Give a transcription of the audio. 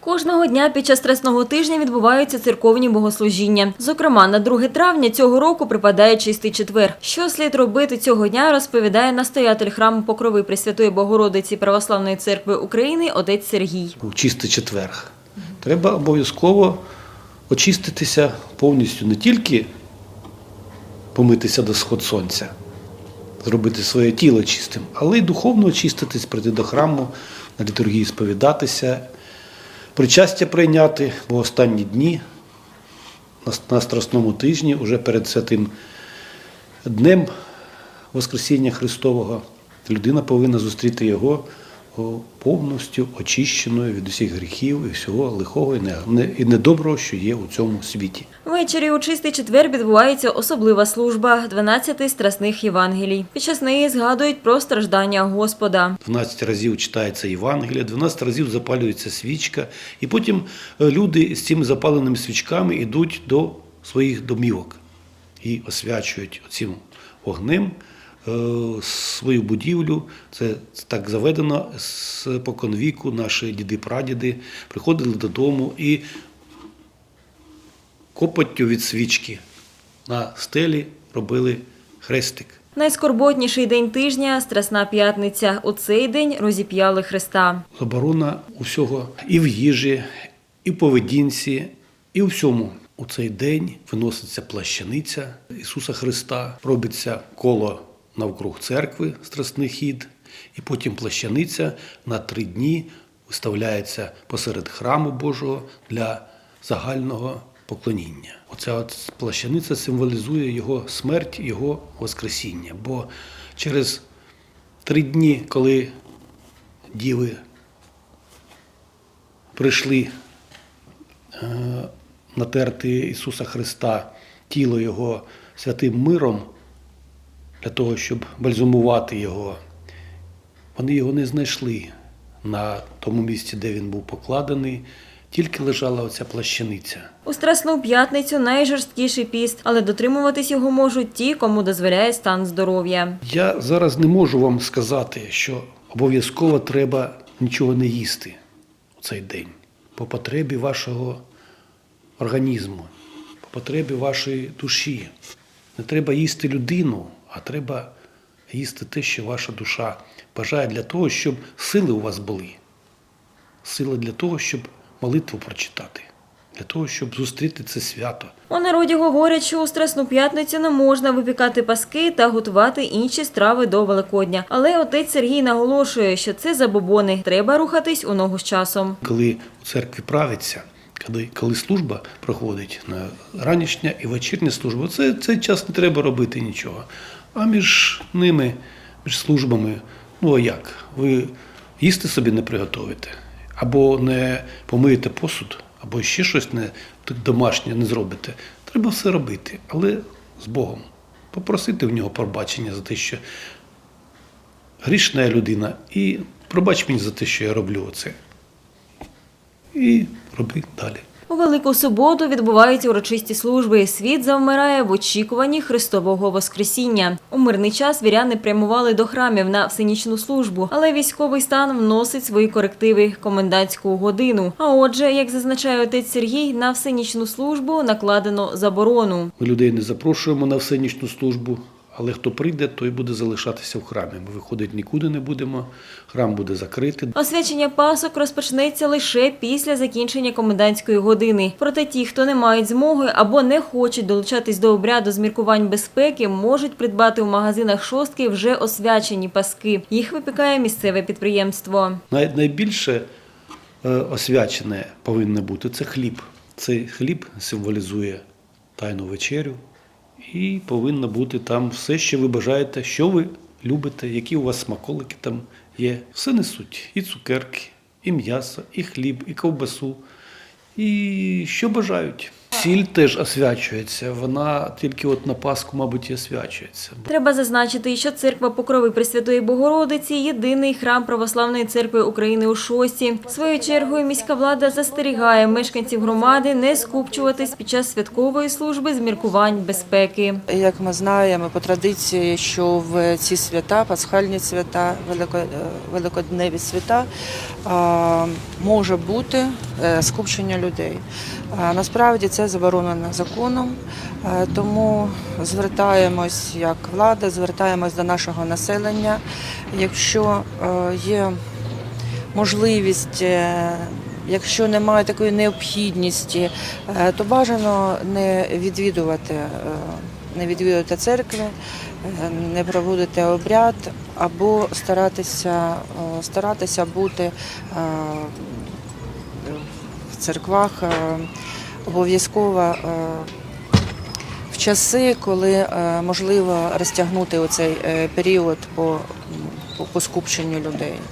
Кожного дня під час страсного тижня відбуваються церковні богослужіння. Зокрема, на 2 травня цього року припадає чистий четвер. Що слід робити цього дня, розповідає настоятель храму Покрови Пресвятої Богородиці Православної церкви України отець Сергій. у чистий четверг. Треба обов'язково очиститися повністю не тільки помитися до сход сонця, зробити своє тіло чистим, але й духовно очиститись, прийти до храму, на літургії сповідатися, причастя прийняти, бо останні дні на, Страсному тижні, уже перед святим днем Воскресіння Христового, людина повинна зустріти його повністю очищеною від усіх гріхів і всього лихого і не- не- і недоброго, що є у цьому світі. Ввечері у чистий четвер відбувається особлива служба 12 страсних Євангелій. Під час неї згадують про страждання Господа. 12 разів читається Євангелія, 12 разів запалюється свічка, і потім е, люди з цими запаленими свічками йдуть до своїх домівок і освячують цим вогнем свою будівлю. Це так заведено з поконвіку. Наші діди-прадіди приходили додому і копоттю від свічки на стелі робили хрестик. Найскорботніший день тижня Страсна п'ятниця. У цей день розіп'яли Христа. Заборона усього і в їжі, і в поведінці, і у всьому. У цей день виноситься плащаниця Ісуса Христа, робиться коло навкруг церкви, страсний хід, і потім плащаниця на три дні виставляється посеред храму Божого для загального поклоніння. Оця от плащаниця символізує його смерть, його воскресіння. Бо через три дні, коли діви прийшли е, натерти Ісуса Христа, тіло Його святим миром, для того, щоб бальзумувати Його, вони його не знайшли на тому місці, де він був покладений, тільки лежала оця плащаниця. У Страсну п'ятницю найжорсткіший піст, але дотримуватись його можуть ті, кому дозволяє стан здоров'я. Я зараз не можу вам сказати, що обов'язково треба нічого не їсти у цей день по потребі вашого організму, по потребі вашої душі. Не треба їсти людину, а треба їсти те, що ваша душа бажає для того, щоб сили у вас були. Сили для того, щоб молитву прочитати, для того, щоб зустріти це свято. У народі говорять, що у Страсну п'ятницю не можна випікати паски та готувати інші страви до Великодня. Але отець Сергій наголошує, що це забобони. Треба рухатись у ногу з часом. коли у церкві правиться, коли, коли служба проходить на ранішня і вечірня служба, це, цей час не треба робити нічого. А між ними, між службами, ну а як? Ви їсти собі не приготуєте, або не помиєте посуд, або ще щось не домашнє не зробите. Треба все робити, але з Богом. Попросити в нього пробачення за те, що грішна я людина, і пробач мені за те, що я роблю оце і роби далі. У Велику суботу відбуваються урочисті служби. Світ завмирає в очікуванні Христового Воскресіння. У мирний час віряни прямували до храмів на всенічну службу, але військовий стан вносить свої корективи комендантську годину. А отже, як зазначає отець Сергій, на всенічну службу накладено заборону. Ми людей не запрошуємо на всенічну службу, але хто прийде, той буде залишатися в храмі. Ми виходити нікуди не будемо, храм буде закритий. Освячення пасок розпочнеться лише після закінчення комендантської години. Проте ті, хто не мають змоги або не хочуть долучатись до обряду з міркувань безпеки, можуть придбати у магазинах шостки вже освячені паски. Їх випікає місцеве підприємство. Най, найбільше е, освячене повинно бути це хліб. Цей хліб символізує тайну вечерю, і повинно бути там все, що ви бажаєте, що ви любите, які у вас смаколики там є. Все несуть: і цукерки, і м'ясо, і хліб, і ковбасу, і що бажають. Сіль теж освячується. Вона тільки от на Пасху, мабуть, і освячується. Треба зазначити, що церква Покрови Пресвятої Богородиці єдиний храм Православної церкви України у Шості. Своєю чергою міська влада застерігає мешканців громади не скупчуватись під час святкової служби з міркувань безпеки. Як ми знаємо по традиції, що в ці свята, пасхальні свята, е, великодневі свята, може бути е, скупчення людей. Насправді це заборонено законом, е, тому звертаємось як влада, звертаємось до нашого населення. Якщо е, є можливість, е, якщо немає такої необхідності, то бажано не відвідувати, не відвідувати церкви, не проводити обряд або старатися, старатися бути в церквах обов'язково е, в часи, коли е, можливо розтягнути оцей е, період по, по скупченню людей.